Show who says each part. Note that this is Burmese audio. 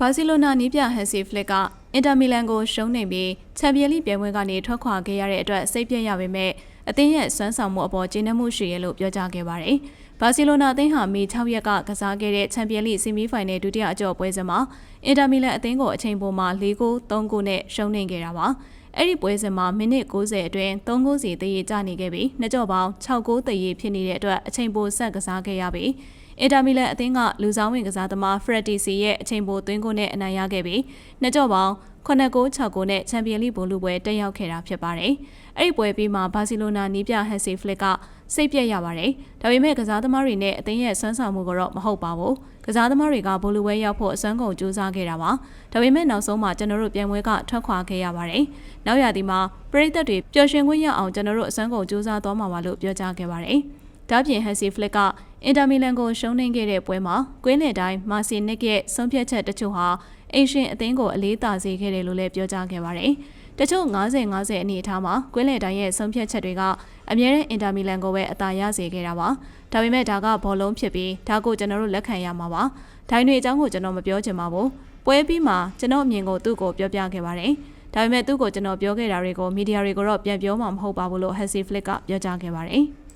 Speaker 1: ဘာစီလိုနာနီးပြဟန်စီဖလစ်ကအင်တာမီလန်ကိုရှုံးနေပြီးချန်ပီယံလိပြိုင်ပွဲကနေထွက်ခွာခဲ့ရတဲ့အတွက်စိတ်ပြည့်ရပေမဲ့အသင်းရဲ့စွမ်းဆောင်မှုအပေါ်ကျေနပ်မှုရှိရလို့ပြောကြားခဲ့ပါတယ်။ဘာစီလိုနာအသင်းဟာမေ6ရက်ကကစားခဲ့တဲ့ချန်ပီယံလိဆီမီဖိုင်နယ်ဒုတိယအကျော့ပွဲစဉ်မှာအင်တာမီလန်အသင်းကိုအချိန်ပိုမှာ၄ဂိုး၃ဂိုးနဲ့ရှုံးနေခဲ့တာပါ။ အဲ့ဒီပွဲစဉ်မှာမိနစ်90အတွင်း3ဂိုးစီတရေကျနေခဲ့ပြီးနှစ်ကြော့ပေါင်း6ဂိုးတရေဖြစ်နေတဲ့အတွက်အချိန်ပိုဆက်ကစားခဲ့ရပြီးအင်တာမီလန်အသင်းကလူဆောင်ဝင်ကစားသမားဖရက်တီစီရဲ့အချိန်ပိုသွင်းကိုနဲ့အနိုင်ရခဲ့ပြီးနှစ်ကြော့ပေါင်း9ဂိုး6ဂိုးနဲ့ချန်ပီယံလိဘိုလ်လူပွဲတက်ရောက်ခဲ့တာဖြစ်ပါတယ်။အဲ့ဒီပွဲပြီးမှာဘာစီလိုနာနီးပြဟန်စီဖလစ်က စိတ်ပြက်ရပါတယ်။ဒါပေမဲ့ကစားသမားတွေနဲ့အသင်းရဲ့ဆွမ်းဆောင်မှုကတော့မဟုတ်ပါဘူး။ကစားသမားတွေကဘိုလ်လူပွဲရောက်ဖို့အစွမ်းကုန်ကြိုးစားခဲ့တာပါ။ဒါပေမဲ့နောက်ဆုံးမှာကျွန်တော်တို့ပြန်ပွဲကထွက်ခွာခဲ့ရပါတယ်။နောက်ရာသီမှာပရိသတ်တွေပျော်ရွှင်ခွင့်ရအောင်ကျွန်တော်တို့အစွမ်းကုန်ကြိုးစားသွားမှာပါလို့ပြောကြားခဲ့ပါတယ်။ဒါပြင်ဟန်စီဖလစ်ကအင်တာမီလန်ကိုရှုံးနိမ့်ခဲ့တဲ့ပွဲမှာကွင်းလယ်တိုင်းမာစီနစ်ရဲ့ဆုံးဖြတ်ချက်တချို့ဟာအိရှင်အသင်းကိုအလေးသာစေခဲ့တယ်လို့လည်းပြောကြားခဲ့ပါတယ်။ တချို့90-90အနေအထားမှာကွင်းလယ်တိုင်းရဲ့ဆုံးဖြတ်ချက်တွေကအမြဲတမ်းအင်တာမီလန်ကိုပဲအသာရစေခဲ့တာပါ။ဒါပေမဲ့ဒါကဘောလုံးဖြစ်ပြီးဒါကိုကျွန်တော်တို့လက်ခံရမှာပါ။ဒိုင်းတွေအကြောင်းကိုကျွန်တော်မပြောချင်ပါဘူး။ပွဲပြီးမှကျွန်တော်အမြင်ကိုသူ့ကိုပြောပြခဲ့ပါတယ်။ဒါပေမဲ့သူ့ကိုကျွန်တော်ပြောခဲ့တာတွေကိုမီဒီယာတွေကိုတော့ပြန်ပြောမှာမဟုတ်ပါဘူးလို့ဟက်စီဖလစ်ကပြောကြားခဲ့ပါတယ်။